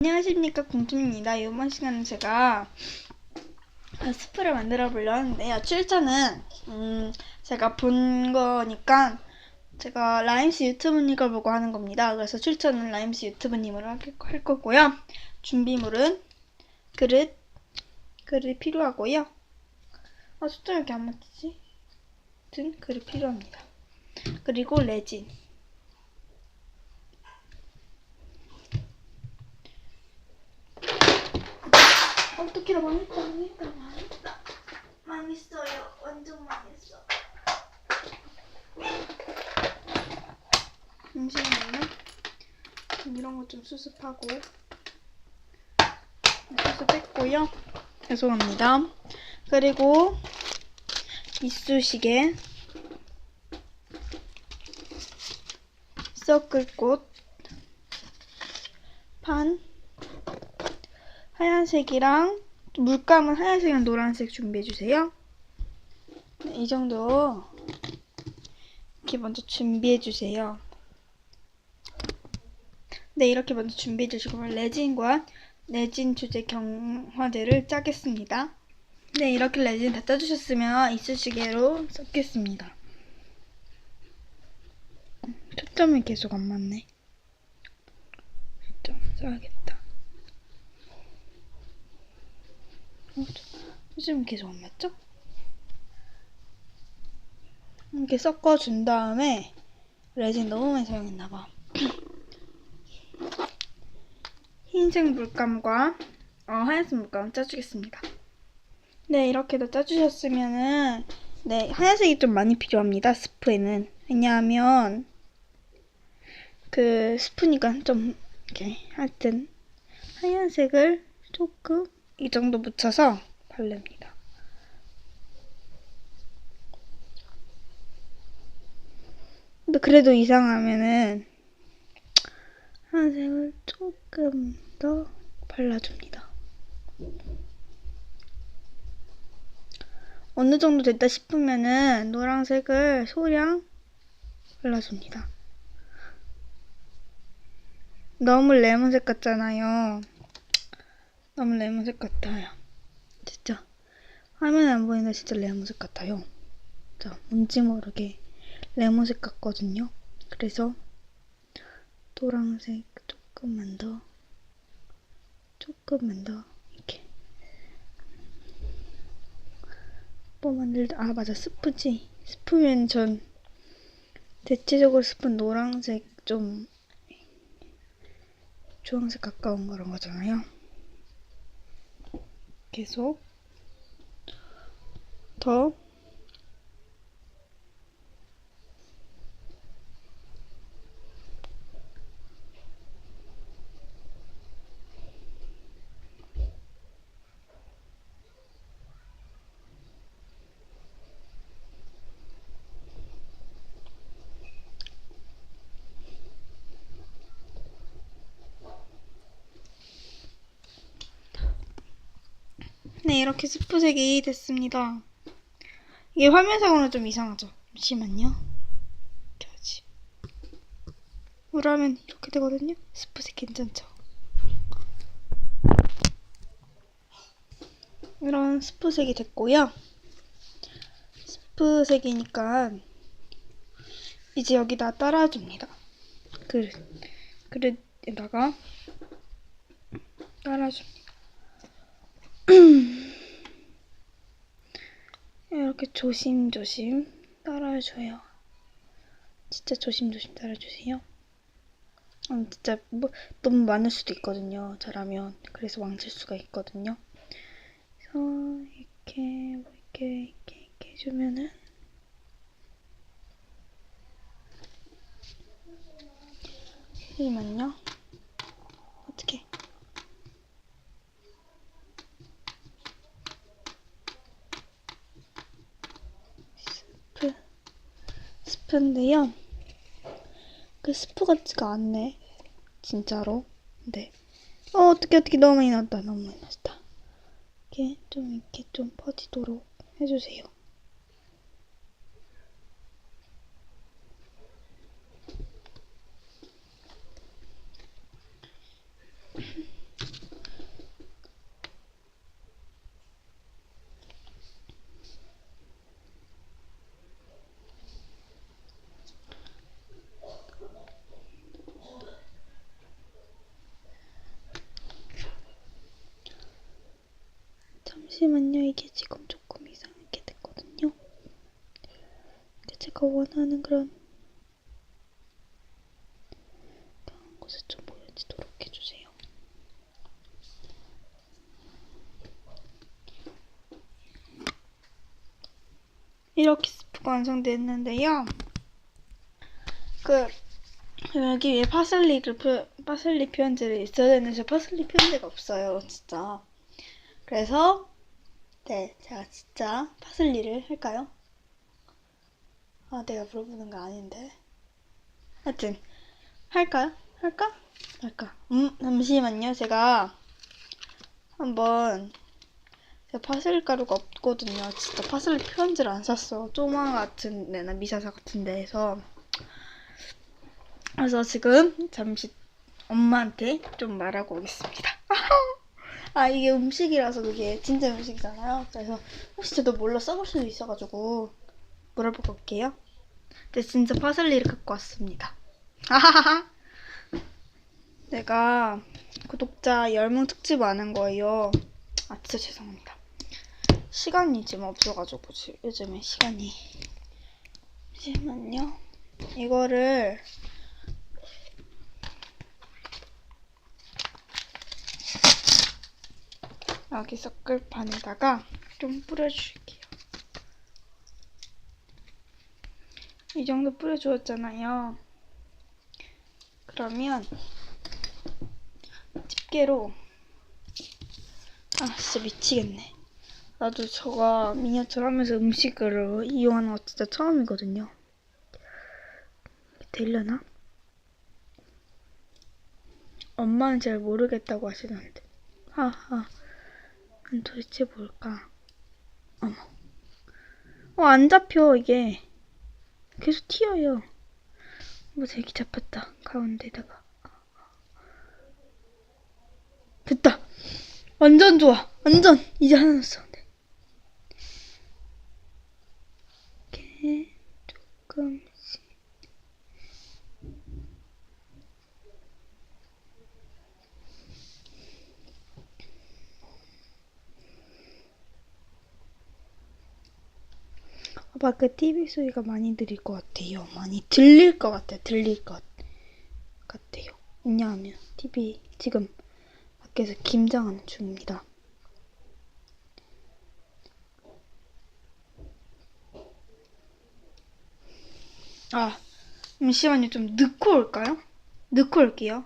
안녕하십니까 공주입니다. 이번 시간은 제가 스프를 만들어 보려 하는데요. 출처는 음, 제가 본 거니까 제가 라임스 유튜브님 걸 보고 하는 겁니다. 그래서 출처는 라임스 유튜브님으로 할, 할 거고요. 준비물은 그릇, 그릇이 필요하고요. 아, 숫자 이렇게 안 맞지? 든 그릇 필요합니다. 그리고 레진. 어떡해라 망했다 망했다 망했다 망했어요. 완전 망했어. 잠시만요. 이런 거좀 수습하고. 수습했고요. 죄송합니다. 그리고 이쑤시개 섞을 꽃 판, 하얀색이랑 물감은 하얀색이랑 노란색 준비해 주세요. 네, 이 정도 이렇게 먼저 준비해 주세요. 네, 이렇게 먼저 준비해 주시고 레진과 레진 주제 경화제를 짜겠습니다. 네, 이렇게 레진 다 짜주셨으면 이쑤시개로 섞겠습니다. 초점이 계속 안 맞네. 초점 써야겠다. 어, 요즘 계속 안 맞죠? 이렇게 섞어준 다음에 레진 너무 많이 사용했나봐. 흰색 물감과 어, 하얀색 물감 짜주겠습니다. 네, 이렇게도 짜주셨으면은 네, 하얀색이 좀 많이 필요합니다. 스프에는. 왜냐하면 그 스프니까 좀 이렇게 하여튼 하얀색을 조금 이 정도 묻혀서 바릅니다. 근데 그래도 이상하면은 하얀색을 조금 더 발라줍니다. 어느 정도 됐다 싶으면은 노란색을 소량 발라줍니다. 너무 레몬색 같잖아요. 너무 레몬색 같아요. 진짜 화면에 안 보이는데 진짜 레몬색 같아요. 자, 뭔지 모르게 레몬색 같거든요. 그래서 노란색 조금만 더 조금만 더 이렇게 뭐 만들다 아 맞아 스프지 스프면 전 대체적으로 스프 노란색 좀 주황색 가까운 그런 거잖아요. 계속 더 네, 이렇게 스프색이 됐습니다. 이게 화면상으로 좀 이상하죠? 잠시만요. 하지. 물하면 이렇게 되거든요? 스프색 괜찮죠? 이런 스프색이 됐고요. 스프색이니까 이제 여기다 따라줍니다. 그릇. 그릇에다가 따라줍니다. 이렇게 조심조심 따라줘요. 진짜 조심조심 따라주세요. 음, 진짜 뭐, 너무 많을 수도 있거든요. 잘하면 그래서 망칠 수가 있거든요. 그래서 이렇게 뭐 이렇게 이렇게 이렇게 해주면은 잠시만요. 어떻게? 스프 스프인데요. 그 스프 같지가 않네. 진짜로. 네. 어 어떻게 어떻게 너무 많이 났다. 너무 많이 났다. 이렇게 좀 이렇게 좀 퍼지도록 해주세요. 잠시만요. 이게 지금 조금 이상하게 됐거든요. 제가 원하는 그런 그런 곳에 좀 보여지도록 해주세요. 이렇게 스프가 완성됐는데요. 그 여기 위에 파슬리를 표, 파슬리 표현지를 있어야 되는데 파슬리 표현지가 없어요, 진짜. 그래서 네, 제가 진짜 파슬리를 할까요? 아, 내가 물어보는 거 아닌데. 하여튼 할까요? 할까? 할까? 음, 잠시만요. 제가 한번 제가 파슬리 가루가 없거든요. 진짜 파슬리 표현지를 안 샀어. 쪼마 같은 데나 미사사 같은 데에서. 그래서 지금 잠시 엄마한테 좀 말하고 오겠습니다. 아 이게 음식이라서 그게 진짜 음식이잖아요. 그래서 혹시 저도 몰라 써볼 수도 있어가지고 물어보고 올게요. 근데 진짜 파슬리를 갖고 왔습니다. 하하하. 내가 구독자 10명 특집 안한 거예요. 아 진짜 죄송합니다. 시간이 지금 없어가지고 지- 요즘에 시간이 잠시만요. 이거를 여기 섞을판에다가 좀 뿌려줄게요. 이 정도 뿌려주었잖아요. 그러면 집게로 아 진짜 미치겠네. 나도 저가 미니어처 하면서 음식을 이용하는 거 진짜 처음이거든요. 되려나? 엄마는 잘 모르겠다고 하시던데. 하하. 도대체 뭘까? 어머. 어, 안 잡혀, 이게. 계속 튀어요. 뭐 되게 잡혔다. 가운데다가. 됐다! 완전 좋아! 완전! 이제 하나 남았어. 네. 이렇게 조금 씩. 아빠 그 TV 소리가 많이 들릴 것 같아요. 많이 들릴 것 같아요. 들릴 것 같아요. 왜냐하면 TV 지금 밖에서 김장하는 중입니다. 아, 잠시만요. 좀 넣고 올까요? 넣고 올게요.